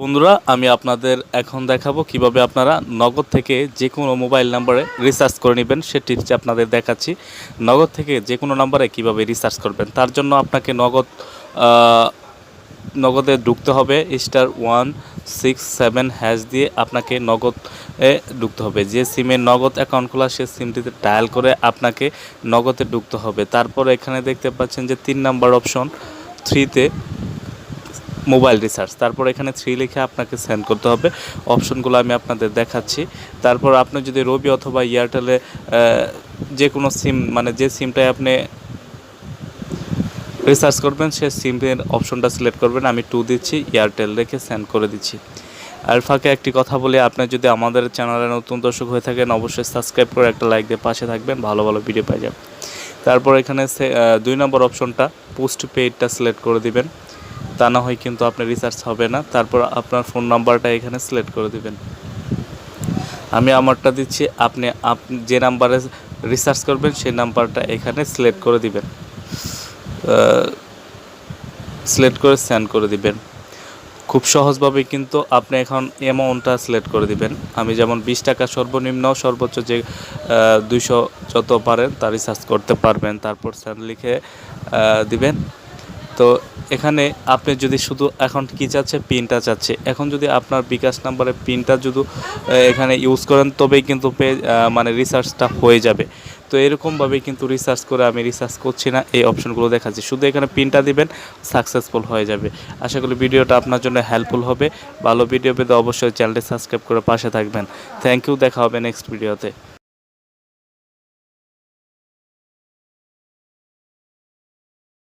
বন্ধুরা, আমি আপনাদের এখন দেখাবো কীভাবে আপনারা নগদ থেকে যে কোনো মোবাইল নাম্বারে রিচার্জ করে নেবেন, সে টিপস আপনাদের দেখাচ্ছি। নগদ থেকে যে কোনো নাম্বারে কীভাবে রিচার্জ করবেন, তার জন্য আপনাকে নগদ নগদে ঢুকতে হবে star one six seven hash দিয়ে আপনাকে নগদ এ ঢুকতে হবে। যে সিমে নগদ অ্যাকাউন্ট খোলা, সে সিমটিতে ডায়াল করে আপনাকে নগদে ঢুকতে হবে। তারপর এখানে দেখতে পাচ্ছেন যে তিন নাম্বার অপশন থ্রিতে মোবাইল রিচার্জ। তারপর এখানে থ্রি লিখে আপনাকে সেন্ড করতে হবে। অপশনগুলো আমি আপনাদের দেখাচ্ছি। তারপর আপনি যদি রবি অথবা এয়ারটেলে যে কোনো সিম মানে যে সিমটায় আপনি রিসার্চ করবেন, সে সিমের অপশনটা সিলেক্ট করবেন। আমি টু দিচ্ছি এয়ারটেল রেখে সেন্ড করে দিচ্ছি। আর ফাঁকে একটি কথা বলি, আপনি যদি আমাদের চ্যানেলে নতুন দর্শক হয়ে থাকেন, অবশ্যই সাবস্ক্রাইব করে একটা লাইক দিয়ে পাশে থাকবেন, ভালো ভালো ভিডিও পাই যাবেন। তারপর এখানে দুই নম্বর অপশনটা পোস্ট পেইডটা সিলেক্ট করে দিবেন। তা না হয় কিন্তু আপনার রিসার্চ হবে না। তারপর আপনার ফোন নাম্বারটা এখানে সিলেক্ট করে দিবেন। আমি আমারটা দিচ্ছি, আপনি আপনি যে নাম্বারে রিসার্চ করবেন, সেই নাম্বারটা এখানে সিলেক্ট করে দিবেন। সিলেক্ট করে সেন্ড করে দিবেন। খুব সহজভাবে কিন্তু আপনি এখন অ্যামাউন্টটা সিলেক্ট করে দিবেন। আমি যেমন বিশ টাকা সর্বনিম্ন, সর্বোচ্চ যে দুইশো যত পারেন তা রিসার্চ করতে পারবেন। তারপর সেন্ড লিখে দিবেন। তো এখানে আপনি যদি শুধু এখন কি চাচ্ছে? পিনটা চাচ্ছে। এখন যদি আপনার বিকাশ নাম্বারে পিনটা যদি এখানে ইউজ করেন, তবেই কিন্তু পে মানে রিসার্চটা হয়ে যাবে। তো এরকমভাবেই কিন্তু রিসার্চ করে আমি রিসার্চ করছি না, এই অপশনগুলো দেখাচ্ছি। শুধু এখানে পিনটা দিবেন সাকসেসফুল হয়ে যাবে। আশা করি ভিডিওটা আপনার জন্য হেল্পফুল হবে। ভালো ভিডিও পেতে অবশ্যই চ্যানেলটি সাবস্ক্রাইব করে পাশে থাকবেন। থ্যাংক ইউ দেখা হবে নেক্সট ভিডিওতে